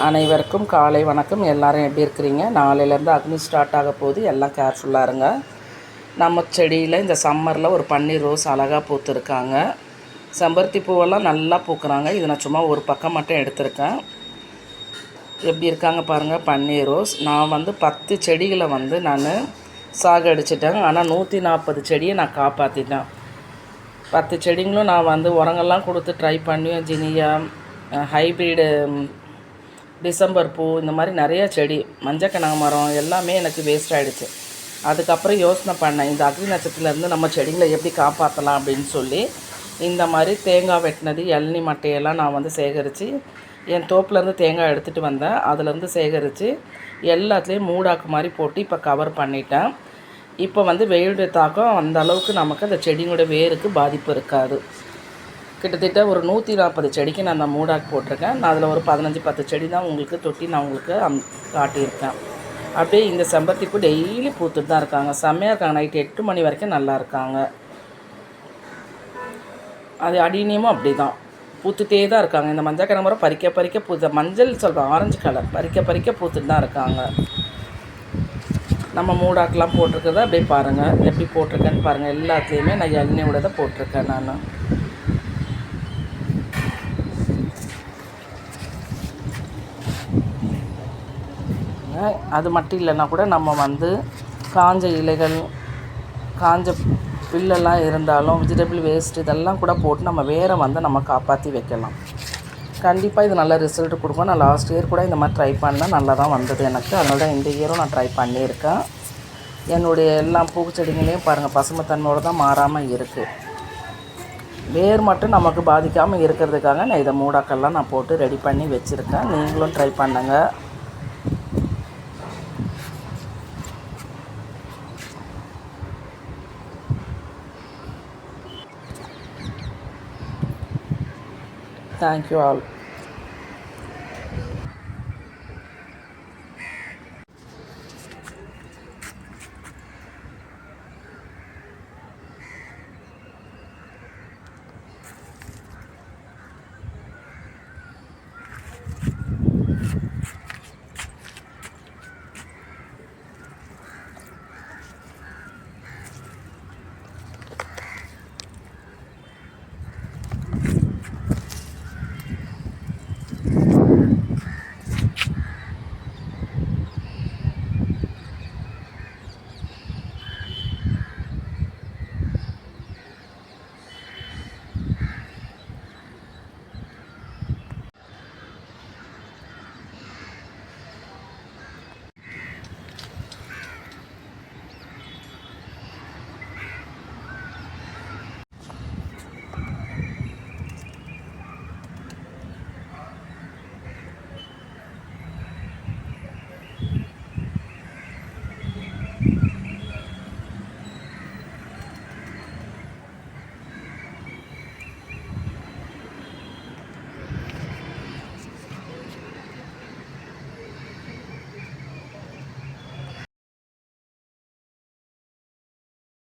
அனைவருக்கும் காலை வணக்கம். எல்லாரும் எப்படி இருக்கிறீங்க? நாளையிலேருந்து அக்னி ஸ்டார்ட் ஆக போகுது. எல்லாம் கேர்ஃபுல்லாக இருங்க. நம்ம செடியில் இந்த சம்மரில் ஒரு பன்னீர் ரோஸ் அழகாக பூத்துருக்காங்க. செம்பருத்தி பூவெல்லாம் நல்லா பூக்குறாங்க. இது நான் சும்மா ஒரு பக்கம் மட்டும் எடுத்திருக்கேன். எப்படி இருக்காங்க பாருங்கள் பன்னீர் ரோஸ். நான் வந்து பத்து செடிகளை வந்து நான் சாகடிச்சிட்டேன் ஆனால் நூற்றி நாற்பது செடியை நான் காப்பாற்றிட்டேன் பத்து செடிங்களும் நான் வந்து உரங்கள்லாம் கொடுத்து ட்ரை பண்ணி ஜினியா ஹைப்ரிடு டிசம்பர் பூ இந்த மாதிரி நிறைய செடி மஞ்சள் கனகாமரம் எல்லாமே எனக்கு வேஸ்ட் ஆகிடுச்சு அதுக்கப்புறம் யோசனை பண்ணேன் இந்த அக்னி நட்சத்திரத்துலேருந்து நம்ம செடிகளை எப்படி காப்பாற்றலாம் அப்படின்னு சொல்லி இந்த மாதிரி தேங்காய் வெட்டினது இளநி மட்டையெல்லாம் நான் வந்து சேகரித்து என் தோப்புலேருந்து தேங்காய் எடுத்துகிட்டு வந்தேன். அதுலேருந்து சேகரித்து எல்லாத்துலேயும் மூடாக்கு மாதிரி போட்டு இப்போ கவர் பண்ணிட்டேன். இப்போ வந்து வெயிலுடைய தாக்கம் அந்த அளவுக்கு நமக்கு அந்த செடிங்களோட வேருக்கு பாதிப்பு இருக்காது. கிட்டத்தட்ட ஒரு நூற்றி நாற்பது செடிக்கு நான் அந்த மூடாக்கு போட்டிருக்கேன். நான் அதில் ஒரு பதினஞ்சு பத்து செடி தான் உங்களுக்கு தொட்டி நான் உங்களுக்கு அம் காட்டியிருக்கேன். அப்படியே இந்த செம்பருத்தி பூ டெய்லி பூத்துட்டு தான் இருக்காங்க. செம்மையாக இருக்காங்க. நைட்டு எட்டு மணி வரைக்கும் நல்லா இருக்காங்க. அது அடினியமும் அப்படி தான் பூத்துட்டே தான் இருக்காங்க. இந்த மஞ்சள் கனமரம் பறிக்க பறிக்க பூத்த மஞ்சள் சொல்கிறேன் ஆரஞ்சு கலர் பறிக்க பறிக்க பூத்துட்டு தான் இருக்காங்க. நம்ம மூடாக்கெலாம் போட்டிருக்கிறத அப்படியே பாருங்கள் எப்படி போட்டிருக்கேன்னு பாருங்கள் எல்லாத்துலேயுமே நான் எண்ணெயோட தான் போட்டிருக்கேன் நான். அது மட்டும் இல்லைன்னா கூட நம்ம வந்து காஞ்ச இலைகள் காஞ்ச புல்லெல்லாம் இருந்தாலும் வெஜிடபிள் வேஸ்ட் இதெல்லாம் கூட போட்டு நம்ம வேரை வந்து நம்ம காப்பாற்றி வைக்கலாம். கண்டிப்பாக இது நல்ல ரிசல்ட் கொடுக்கும். நான் லாஸ்ட் இயர் கூட இந்த மாதிரி ட்ரை பண்ணால் நல்லா தான் வந்தது எனக்கு. அதனால தான் இந்த இயரும் நான் ட்ரை பண்ணியிருக்கேன். என்னுடைய எல்லா பூச்செடிங்களையும் பாருங்கள் பசுமைத்தன்மையோடு தான் மாறாமல் இருக்குது வேர் மட்டும் நமக்கு பாதிக்காமல் இருக்கிறதுக்காக நான் இதை மூடாக்கெல்லாம் நான் போட்டு ரெடி பண்ணி வச்சுருக்கேன். நீங்களும் ட்ரை பண்ணுங்கள் thank you all.